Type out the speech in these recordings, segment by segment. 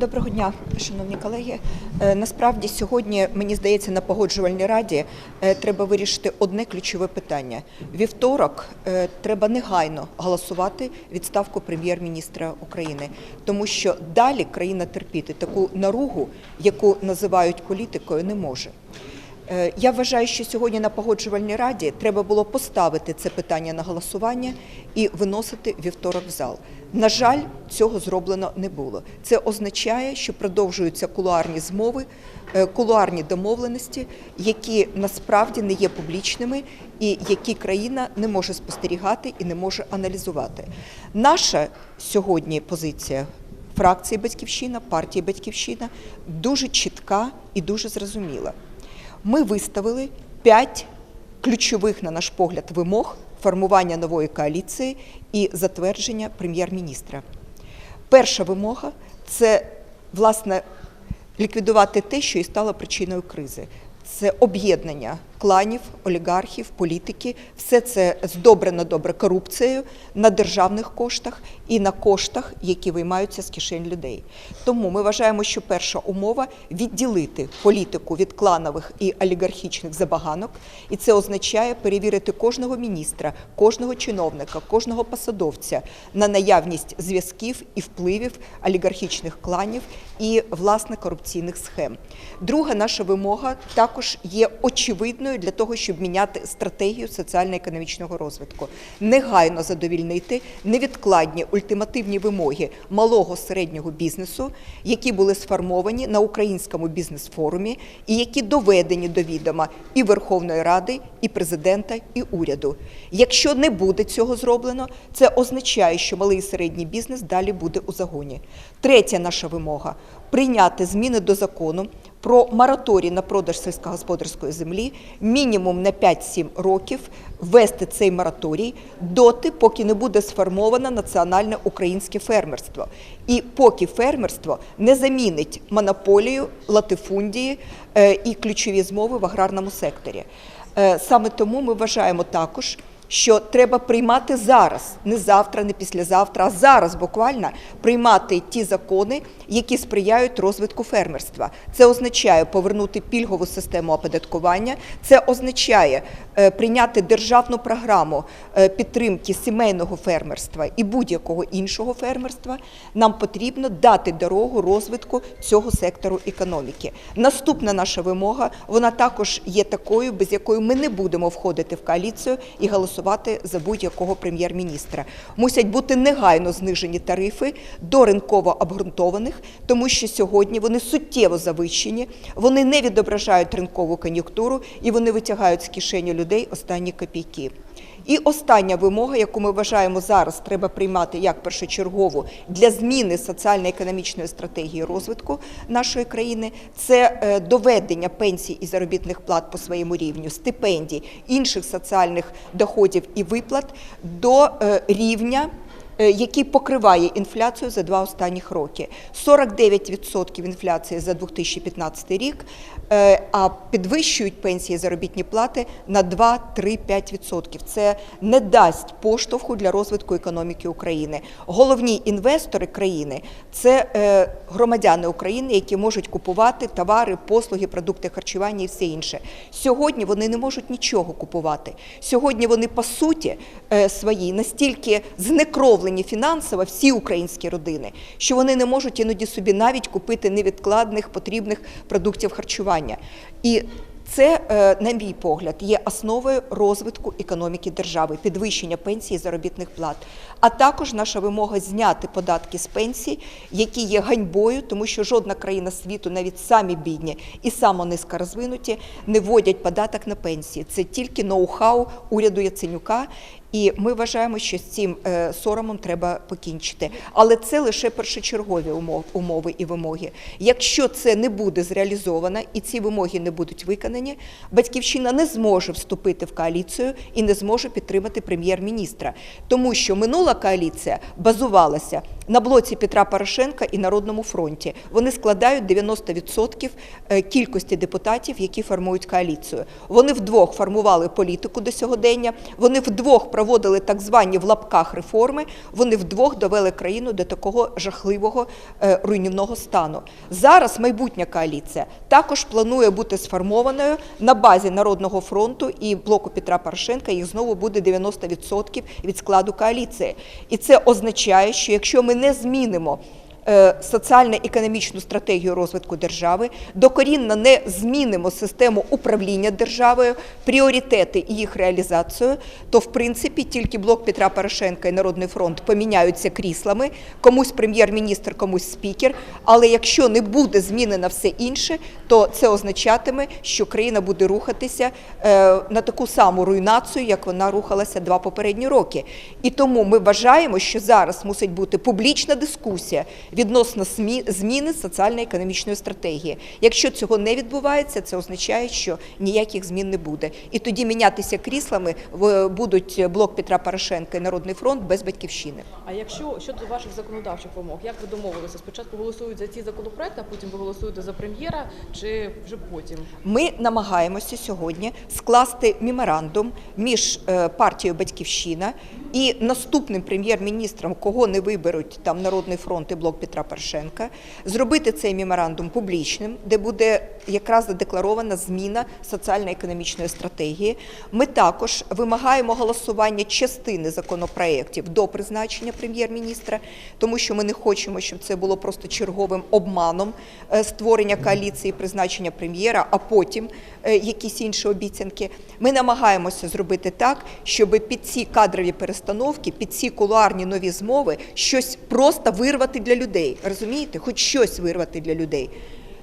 Доброго дня, шановні колеги. Е, Насправді сьогодні, мені здається, на погоджувальній раді е, треба вирішити одне ключове питання. Вівторок е, треба негайно голосувати відставку прем'єр-міністра України, тому що далі країна терпіти таку наругу, яку називають політикою, не може. Я вважаю, що сьогодні на погоджувальній раді треба було поставити це питання на голосування і виносити вівторок в зал. На жаль, цього зроблено не було. Це означає, що продовжуються кулуарні змови, е, кулуарні домовленості, які насправді не є публічними і які країна не може спостерігати і не може аналізувати. Наша сьогодні позиція фракції Батьківщина, партії Батьківщина дуже чітка і дуже зрозуміла. Ми виставили п'ять ключових, на наш погляд, вимог формування нової коаліції і затвердження прем'єр-міністра. Перша вимога це власне ліквідувати те, що і стало причиною кризи. Це об'єднання кланів, олігархів, політики. Все це здобрено добре корупцією на державних коштах і на коштах, які виймаються з кишень людей. Тому ми вважаємо, що перша умова відділити політику від кланових і олігархічних забаганок, і це означає перевірити кожного міністра, кожного чиновника, кожного посадовця на наявність зв'язків і впливів олігархічних кланів і власне корупційних схем. Друга наша вимога також є очевидною для того, щоб міняти стратегію соціально-економічного розвитку, негайно задовільнити невідкладні ультимативні вимоги малого середнього бізнесу, які були сформовані на українському бізнес-форумі і які доведені до відома і Верховної Ради, і президента, і уряду. Якщо не буде цього зроблено, це означає, що малий і середній бізнес далі буде у загоні. Третя наша вимога прийняти зміни до закону про мораторій на продаж сільськогосподарської землі мінімум на 5-7 років ввести цей мораторій доти, поки не буде сформовано національне українське фермерство, і поки фермерство не замінить монополію, латифундії е, і ключові змови в аграрному секторі. Е, Саме тому ми вважаємо також, що треба приймати зараз, не завтра, не післязавтра, а зараз буквально приймати ті закони, які сприяють розвитку фермерства. Це означає повернути пільгову систему оподаткування, це означає е, прийняти державну програму е, підтримки сімейного фермерства і будь-якого іншого фермерства. Нам потрібно дати дорогу розвитку цього сектору економіки. Наступна наша вимога, вона також є такою, без якої ми не будемо входити в коаліцію і голосувати за будь-якого прем'єр-міністра. Мусять бути негайно знижені тарифи до ринково обґрунтованих, тому що сьогодні вони суттєво завищені, вони не відображають ринкову кон'юнктуру і вони витягають з кишені людей останні копійки. І остання вимога, яку ми вважаємо зараз треба приймати як першочергову для зміни соціально-економічної стратегії розвитку нашої країни, це е, доведення пенсій і заробітних плат по своєму рівню, стипендій, інших соціальних доходів і виплат до е, рівня. Е, Який покриває інфляцію за два останніх роки. 49% інфляції за 2015 рік, е, а підвищують пенсії заробітні плати на 2-3-5%. Це не дасть поштовху для розвитку економіки України. Головні інвестори країни це е, громадяни України, які можуть купувати товари, послуги, продукти харчування і все інше. Сьогодні вони не можуть нічого купувати. Сьогодні вони по суті своїй настільки знекровлені фінансово всі українські родини, що вони не можуть іноді собі навіть купити невідкладних потрібних продуктів харчування. І це, е, на мій погляд, є основою розвитку економіки держави, підвищення пенсій і заробітних плат. А також наша вимога зняти податки з пенсій, які є ганьбою, тому що жодна країна світу, навіть самі бідні і самонизькорозвинуті, не вводять податок на пенсії. Це тільки ноу-хау уряду Яценюка. І ми вважаємо, що з цим е, соромом треба покінчити. Але це лише першочергові умови і вимоги. Якщо це не буде зреалізовано і ці вимоги не будуть виконані, батьківщина не зможе вступити в коаліцію і не зможе підтримати прем'єр-міністра, тому що минула коаліція базувалася на блоці Петра Порошенка і Народному фронті. Вони складають 90% е, кількості депутатів, які формують коаліцію. Вони вдвох формували політику до сьогодення. Вони вдвох проводили так звані в лапках реформи. Вони вдвох довели країну до такого жахливого е, руйнівного стану. Зараз майбутня коаліція також планує бути сформованою на базі Народного фронту і блоку Петра Порошенка. Їх знову буде 90% від складу коаліції. І це означає, що якщо ми не змінимо соціально-економічну стратегію розвитку держави, докорінно не змінимо систему управління державою, пріоритети і їх реалізацію, то в принципі тільки блок Петра Порошенка і Народний фронт поміняються кріслами, комусь прем'єр-міністр, комусь спікер. Але якщо не буде змінено все інше, то це означатиме, що країна буде рухатися е, на таку саму руйнацію, як вона рухалася два попередні роки. І тому ми вважаємо, що зараз мусить бути публічна дискусія відносно зміни соціально-економічної стратегії. Якщо цього не відбувається, це означає, що ніяких змін не буде. І тоді мінятися кріслами будуть блок Петра Порошенка і Народний фронт без батьківщини. А якщо щодо ваших законодавчих вимог, як ви домовилися? Спочатку голосують за ці законопроекти, а потім ви голосуєте за прем'єра, чи вже потім? Ми намагаємося сьогодні скласти меморандум між е, партією Батьківщина і наступним прем'єр-міністром, кого не виберуть там Народний фронт і блок Петра Порошенка, зробити цей меморандум публічним, де буде якраз задекларована зміна соціально-економічної стратегії. Ми також вимагаємо голосування частини законопроєктів до призначення прем'єр-міністра, тому що ми не хочемо, щоб це було просто черговим обманом е, створення коаліції, призначення прем'єра, а потім е, якісь інші обіцянки. Ми намагаємося зробити так, щоб під ці кадрові перестановки, під ці кулуарні нові змови щось просто вирвати для людей. Розумієте, хоч щось вирвати для людей.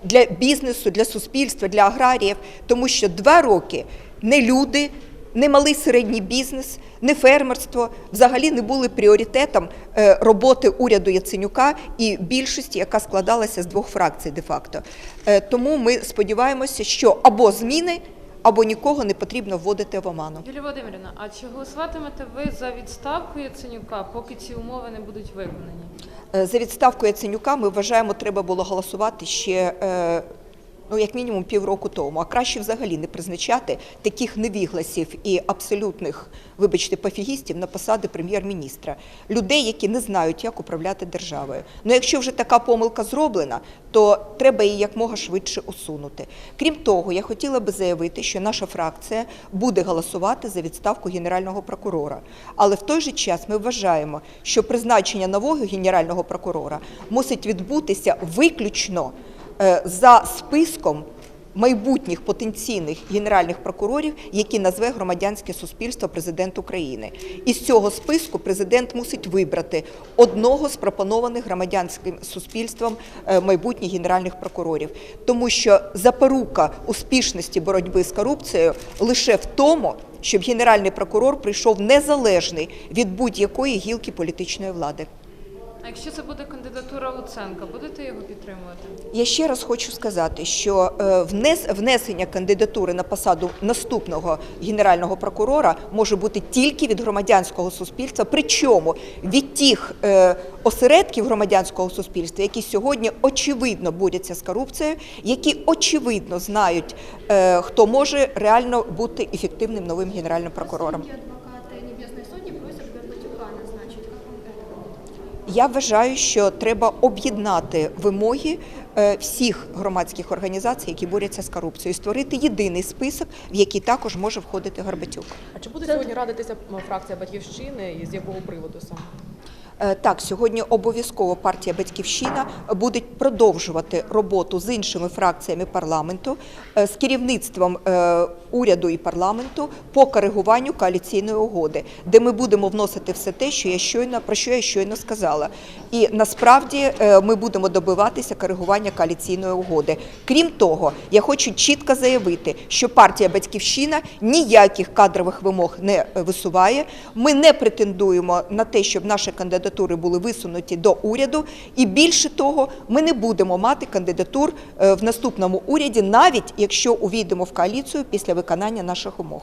Для бізнесу, для суспільства, для аграріїв, тому що два роки не люди, не малий середній бізнес, не фермерство взагалі не були пріоритетом е, роботи уряду Яценюка і більшості, яка складалася з двох фракцій де-факто. Е, Тому ми сподіваємося, що або зміни, або нікого не потрібно вводити в оману. Юлія Володимирівна, а чи голосуватимете ви за відставку Яценюка, поки ці умови не будуть виконані? Е, За відставку Яценюка ми вважаємо, треба було голосувати ще. Ну, як мінімум півроку тому, а краще взагалі не призначати таких невігласів і абсолютних, вибачте, пофігістів на посади прем'єр-міністра, людей, які не знають, як управляти державою. Ну, якщо вже така помилка зроблена, то треба її якмога швидше усунути. Крім того, я хотіла би заявити, що наша фракція буде голосувати за відставку генерального прокурора. Але в той же час ми вважаємо, що призначення нового генерального прокурора мусить відбутися виключно за списком майбутніх потенційних генеральних прокурорів, які назве громадянське суспільство президент України. Із цього списку президент мусить вибрати одного з пропонованих громадянським суспільством е, майбутніх генеральних прокурорів, тому що запорука успішності боротьби з корупцією лише в тому, щоб генеральний прокурор прийшов незалежний від будь-якої гілки політичної влади. А якщо це буде кандидатура Луценка, будете його підтримувати? Я ще раз хочу сказати, що е, внес, внесення кандидатури на посаду наступного генерального прокурора може бути тільки від громадянського суспільства, причому від тих е, осередків громадянського суспільства, які сьогодні очевидно борються з корупцією, які очевидно знають, е, хто може реально бути ефективним новим генеральним прокурором. Я вважаю, що треба об'єднати вимоги е, всіх громадських організацій, які борються з корупцією, створити єдиний список, в який також може входити Горбатюк. А чи буде сьогодні радитися фракція батьківщини і з якого приводу саме? Е, Так, сьогодні обов'язково партія Батьківщина буде продовжувати роботу з іншими фракціями парламенту, е, з керівництвом е, уряду і парламенту по коригуванню коаліційної угоди, де ми будемо вносити все те, що я щойно про що я щойно сказала. І насправді ми будемо добиватися коригування коаліційної угоди. Крім того, я хочу чітко заявити, що партія Батьківщина ніяких кадрових вимог не висуває. Ми не претендуємо на те, щоб наші кандидатури були висунуті до уряду. І більше того, ми не будемо мати кандидатур е, в наступному уряді, навіть якщо увійдемо в коаліцію після виконання наших умов.